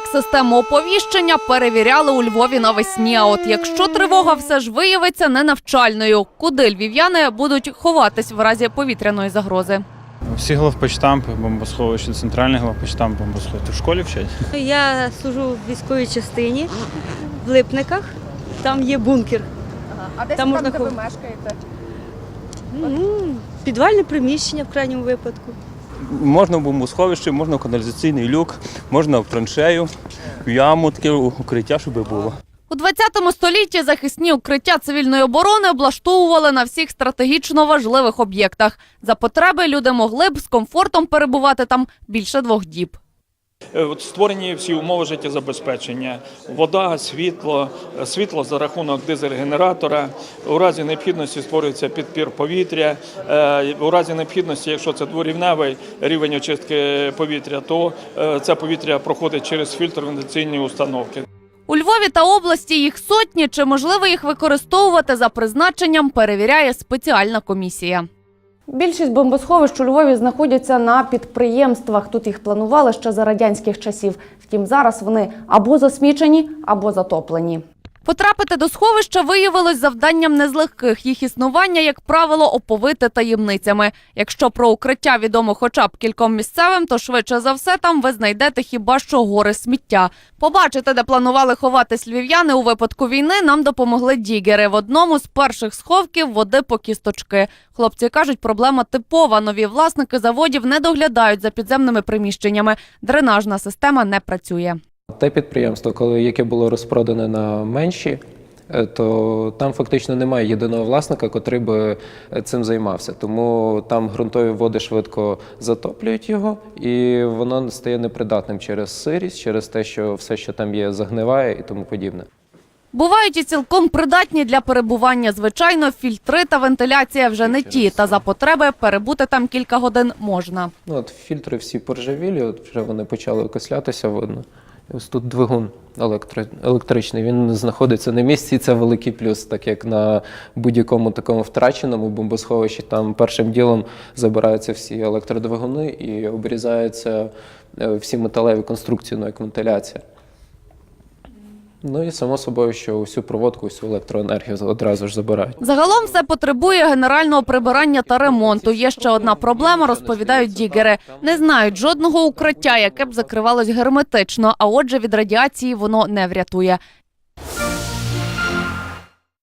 систему оповіщення перевіряли у Львові навесні. А от якщо тривога все ж виявиться ненавчальною, куди львів'яни будуть ховатись в разі повітряної загрози? Всі главпочтампи, бомбосховища, центральний главпочтамп, бомбосховища. В школі вчать? Я служу в військовій частині в Липниках. Там є бункер. А десь Там можна де ви мешкаєте? Ну, підвальне приміщення в крайньому випадку. Можна в бомбосховище, можна в каналізаційний люк, можна в траншею, в яму, таке укриття, щоб було. У 20 столітті захисні укриття цивільної оборони облаштовували на всіх стратегічно важливих об'єктах. За потреби люди могли б з комфортом перебувати там більше двох діб. Е, От створені всі умови життєзабезпечення: вода, світло, е, світло за рахунок дизель-генератора. У разі необхідності створюється підпір повітря. Е, У разі необхідності, якщо це дворівневий рівень очистки повітря, то це повітря проходить через фільтр вентиляційні установки. У Львові та області їх сотні. Чи можливо їх використовувати за призначенням, перевіряє спеціальна комісія. Більшість бомбосховищ у Львові знаходяться на підприємствах. Тут їх планували ще за радянських часів. Втім, зараз вони або засмічені, або затоплені. Потрапити до сховища виявилось завданням не з легких. Їх існування, як правило, оповите таємницями. Якщо про укриття відомо хоча б кільком місцевим, то швидше за все там ви знайдете хіба що гори сміття. Побачити, де планували ховатись львів'яни у випадку війни, нам допомогли дігери. В одному з перших сховків води по кісточки. Хлопці кажуть, проблема типова. Нові власники заводів не доглядають за підземними приміщеннями. Дренажна система не працює. Те підприємство, коли яке було розпродане на менші, е, то там фактично немає єдиного власника, котрий би е, цим займався. Тому там ґрунтові води швидко затоплюють його, і воно стає непридатним через сирість, через те, що все, що там є, загниває і тому подібне. Бувають і цілком придатні для перебування. Звичайно, фільтри та вентиляція вже не ті. Та за потреби перебути там кілька годин можна. Ну, от фільтри всі поржавілі, от вже вони почали окислятися, видно. Ось тут двигун електричний. Він знаходиться на місці, і це великий плюс, так як на будь-якому такому втраченому бомбосховищі там першим ділом забираються всі електродвигуни і обрізаються е, всі металеві конструкції, ну як вентиляція. Ну і само собою, що усю проводку, всю електроенергію одразу ж забирають. Загалом все потребує генерального прибирання та ремонту. Є ще одна проблема, розповідають дігери. Не знають жодного укриття, яке б закривалось герметично, а отже від радіації воно не врятує.